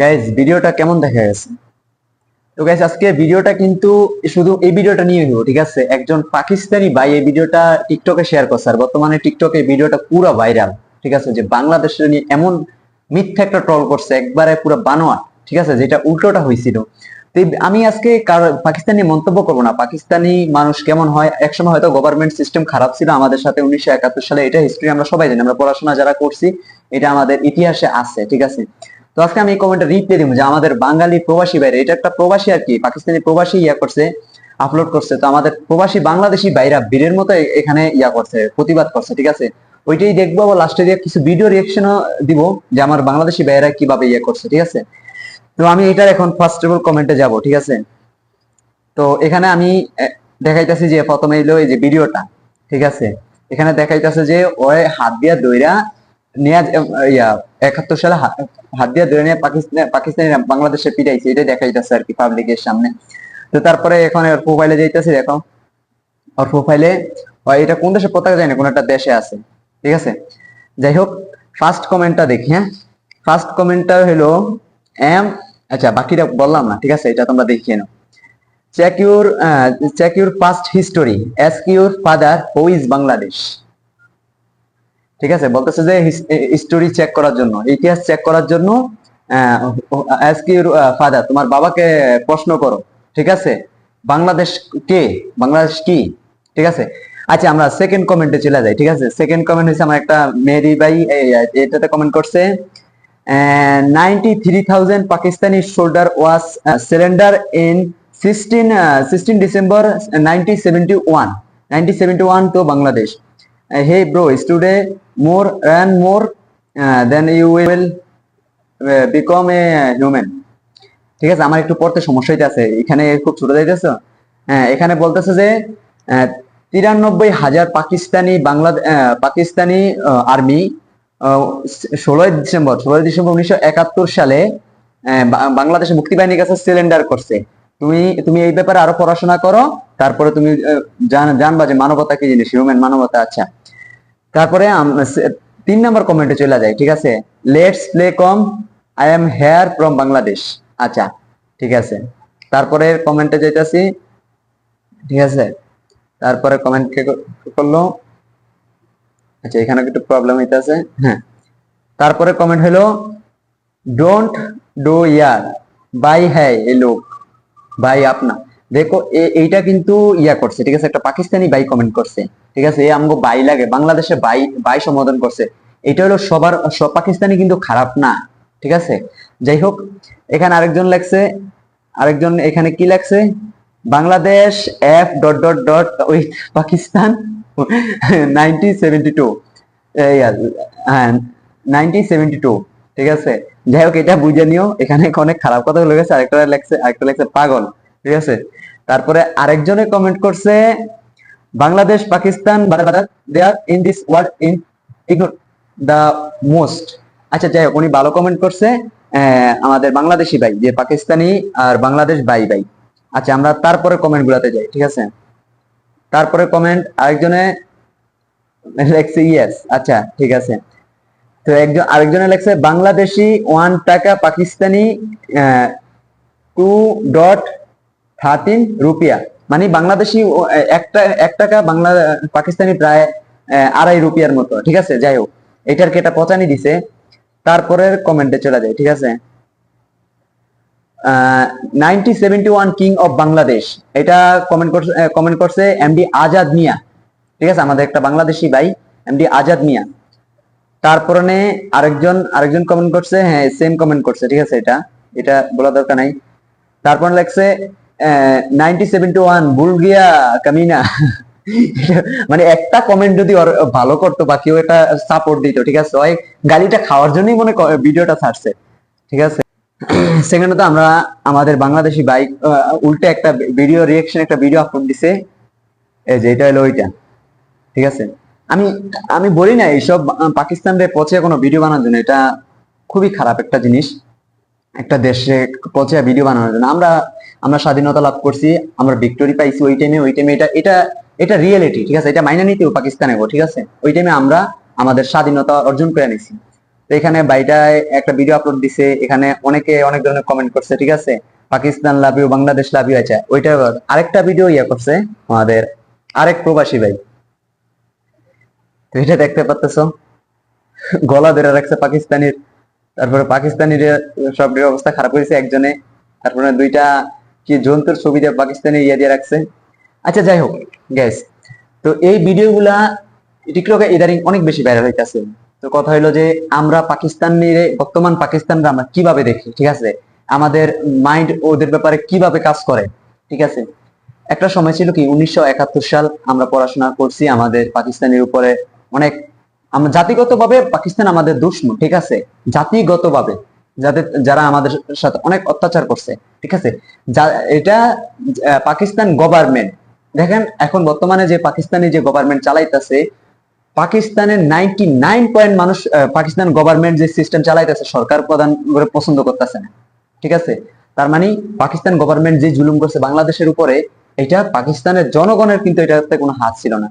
Guys ভিডিওটা কেমন দেখা গেছে? তো গাইজ আজকে ভিডিওটা কিন্তু শুধু এই ভিডিওটা নিয়ে নিব ঠিক আছে? একজন পাকিস্তানি ভাই এই ভিডিওটা টিকটকে শেয়ার করছে, আর বর্তমানে টিকটকে এই ভিডিওটা পুরো ভাইরাল ঠিক আছে? যে বাংলাদেশের নিয়ে এমন মিথ্যা একটা ট্রল করছে, একবারে পুরো বানোয়া ঠিক আছে? যেটা উল্টোটা হয়েছিল আমি আজকে পাকিস্তানি মন্তব্য করব না। পাকিস্তানি মানুষ কেমন হয়? একসময় হয়তো গভর্নমেন্ট সিস্টেম খারাপ ছিল আমাদের সাথে উনিশশো একাত্তর সালে। এটা হিস্ট্রি আমরা সবাই জানি। আমরা পড়াশোনা যারা করছি, এটা আমাদের ইতিহাসে আছে, ঠিক আছে? তো আজকে আমি এই কমেন্টে রিপ্লাই দিব যে আমাদের বাঙালি প্রবাসী বাইরে, এটা একটা প্রবাসী আর কি, পাকিস্তানি প্রবাসী ইয়া করছে আপলোড করছে। তো আমাদের প্রবাসী বাংলাদেশি বাইরা বীরের মতো এখানে ইয়া করছে, প্রতিবাদ করছে, ঠিক আছে? ওইটাই দেখব, আবার লাস্টে দিয়ে কিছু ভিডিও রিয়েকশনও দিব যে আমার বাংলাদেশি বাইরা কীভাবে ইয়ে করছে, ঠিক আছে? তো আমি এটার এখন ফার্স্ট অফ অল কমেন্টে যাব, ঠিক আছে? তো এখানে আমি দেখাইতেছি যে প্রথমে এলো এই যে ভিডিওটা, ঠিক আছে? এখানে দেখাইতেছে যে ওই হাত দিয়া দইরা নিয়ে ইয়া, একাত্তর সালে হাত দিয়া দইরা নিয়ে পাকিস্তান, পাকিস্তানি বাংলাদেশে পিটাইছে এটা দেখাইতেছে আর কি পাবলিকের সামনে। তো তারপরে এখন ওর প্রোফাইলে যাইতেছে, দেখো। ওর প্রোফাইলে এটা কোন দেশে পতাকা যায় না, কোন একটা দেশে আছে, ঠিক আছে? যাই হোক ফার্স্ট কমেন্টটা দেখি হ্যাঁ? ফার্স্ট কমেন্টটা হলো এম আচ্ছা বাকিটা বললাম না, ঠিক আছে? এটা তোমরা দেখিয়ে নাও। Check your check your past history ask your father who is Bangladesh ঠিক আছে? বলতেছে যে হিস্টোরি চেক করার জন্য। ইতিহাস চেক করার জন্য অ্যাস্ক ইউর ফাদার তোমার বাবাকে প্রশ্ন করো। ঠিক আছে? বাংলাদেশ কে? বাংলাদেশ কি? ঠিক আছে? আচ্ছা আমরা সেকেন্ড কমেন্টে চলে যাই, ঠিক আছে? সেকেন্ড কমেন্ট হচ্ছে আমার একটা মেরি ভাই এটাতে কমেন্ট করছে ninety three thousand Pakistani shoulder was cylinder in sixteen sixteen December ninety seventy one ninety seventy one তো Bangladesh hey bro study more and more then you will become a human ঠিক আছে, আমার একটু পড়তে সমস্যা হইতেছে। এখানে খুব ছোট যাইতেছে। হ্যাঁ এখানে বলতেছে যে তিরানব্বই হাজার পাকিস্তানি বাংলাদেশ পাকিস্তানি আর্মি ষোলোই ডিসেম্বর ষোলোই ডিসেম্বর উনিশশো একাত্তর সালে বাংলাদেশের মুক্তি বাহিনীর কাছে সিলিন্ডার করছে। তুমি তুমি এই ব্যাপারে আরও পড়াশোনা করো, তারপরে তুমি জানবা যে মানবতা কি জিনিস হিউম্যান মানবতা আচ্ছা। তারপরে তিন নম্বর কমেন্টে চলে যায় ঠিক আছে? Let's play come I am here from Bangladesh আচ্ছা ঠিক আছে। তারপরে কমেন্টে যাইতাছি, ঠিক আছে? তারপরে কমেন্ট করল? আচ্ছা এখানে একটু প্রবলেম হইতাছে হ্যাঁ। তারপরে কমেন্ট হলো ডোন্ট ডু ইয়ার। বাই হ্যায়, এ লোক। ভাই আপনা। দেখো এইটা কিন্তু ইয়া করছে, ঠিক আছে? একটা পাকিস্তানি ভাই কমেন্ট করছে। ঠিক আছে? এ আমগো বাই লাগে, বাংলাদেশে বাই বাই সম্বোধন করছে। এটা হলো সবার, সব পাকিস্তানি কিন্তু খারাপ না, ঠিক আছে? যাই হোক, এখানে আরেকজন লেখছে, আরেকজন এখানে কি লেখছে? Bangladesh F dot dot dot with Pakistan হ্যাঁ ঠিক আছে? যাই হোক, এটা বুঝে নিও, এখানে অনেক খারাপ কথা বলে গেছে, আরেকটা লেখছে আরেকটা লেখছে পাগল, ঠিক আছে? তারপরে আরেকজনে কমেন্ট করছে, Bangladesh, Pakistan they in this world in ignore the most আচ্ছা যাই হোক, উনি ভালো কমেন্ট করছে আমাদের বাংলাদেশি ভাই, যে পাকিস্তানি আর বাংলাদেশ ভাই ভাই। আচ্ছা আমরা তারপরে কমেন্ট গুলাতে যাই, ঠিক আছে? তারপরে কমেন্ট আরেকজনে লেখছে ইয়েস আচ্ছা ঠিক আছে। তো একজন আরেকজনে লেখছে বাংলাদেশি ওয়ান টাকা পাকিস্তানি টু ডট থার্টিন রুপিয়া। মানে বাংলাদেশি একটা এক টাকা বাংলা, পাকিস্তানি প্রায় আড়াই রুপিয়ার মতো, ঠিক আছে? যাই হোক, এটার কেটা পচানি দিছে, তারপরের কমেন্টে চলে যায়, ঠিক আছে? Ninety seventy one king of Bangladesh এটা কমেন্ট করছে কমেন্ট করছে এমডি আজাদ মিয়া ঠিক আছে? আমাদের একটা বাংলাদেশি ভাই এমডি আজাদ মিয়া তারপরে আরেকজন আরেকজন কমেন্ট করছে হ্যাঁ সেম কমেন্ট করছে, ঠিক আছে এটা? এটা বলা দরকার নাই। তারপর বুলগিয়া কামিনা মানে একটা কমেন্ট যদি ভালো করতো বা কেউ এটা সাপোর্ট দিত, ঠিক আছে? ওই গালিটা খাওয়ার জন্যই মনে ভিডিওটা ছাড়ছে। ঠিক আছে? সেখানে তো আমরা আমাদের বাংলাদেশি বাইক উল্টে একটা ভিডিও রিয়েকশন একটা ভিডিও আপলোড দিছে। এই যে এটা হলো ওইটা। ঠিক আছে? আমি আমি বলি না, এইসব পাকিস্তানদের পচে কোনো ভিডিও বানানোর জন্য এটা খুবই খারাপ একটা জিনিস। একটা দেশে পচে ভিডিও বানানোর জন্য। আমরা আমরা স্বাধীনতা লাভ করছি, আমরা ভিক্টোরি পাইছি ওই টাইমে ওই টাইমে এটা এটা এটা রিয়েলিটি ঠিক আছে? এটা মাইনে নিতেও পাকিস্তানে ঠিক আছে? ওই টাইমে আমরা আমাদের স্বাধীনতা অর্জন করে নিছি। তো এখানে বাইটায় একটা ভিডিও আপলোড দিছে, এখানে অনেকে অনেক ধরনের কমেন্ট করছে, ঠিক আছে? Pakistan love you Bangladesh love you আছে ওইটা আরেকটা ভিডিও ইয়ে করছে আমাদের আরেক প্রবাসী ভাই। এটা দেখতে পাচ্তেছ গলা ধরে রাখছে পাকিস্তানির, তারপরে পাকিস্তানির সব অবস্থা খারাপ হয়েছে একজনে, তারপরে দুইটা কি জন্তুর ছবি দিয়ে পাকিস্তানি ইয়ে দিয়ে রাখছে। আচ্ছা যাই হোক গ্যাস তো এই ভিডিওগুলা টিকটকে ইদারিং অনেক বেশি ভাইরাল হইতাছে। তো কথা হলো যে আমরা পাকিস্তানের বর্তমান পাকিস্তানরা আমরা কীভাবে দেখি, ঠিক আছে? আমাদের মাইন্ড ওদের ব্যাপারে কীভাবে কাজ করে, ঠিক আছে? একটা সময় ছিল কি, উনিশশো একাত্তর সাল আমরা পড়াশোনা করছি, আমাদের পাকিস্তানের উপরে অনেক, আমরা জাতিগতভাবে পাকিস্তান আমাদের দুশ্মন, ঠিক আছে? জাতিগতভাবে যাদের যারা আমাদের সাথে অনেক অত্যাচার করছে, ঠিক আছে? এটা পাকিস্তান গভর্নমেন্ট দেখেন, এখন বর্তমানে যে পাকিস্তানি যে গভর্নমেন্ট চালাইতেছে পাকিস্তানের নাইনটি নাইন পয়েন্ট মানুষ পাকিস্তান গভর্নমেন্ট যে সিস্টেম চালাইতেছে, সরকার প্রধান করে পছন্দ করতেছে না। ঠিক আছে? তার মানে পাকিস্তান গভর্নমেন্ট যে জুলুম করছে বাংলাদেশের উপরে, এটা পাকিস্তানের জনগণের কিন্তু এটাতে কোনো হাত ছিল না।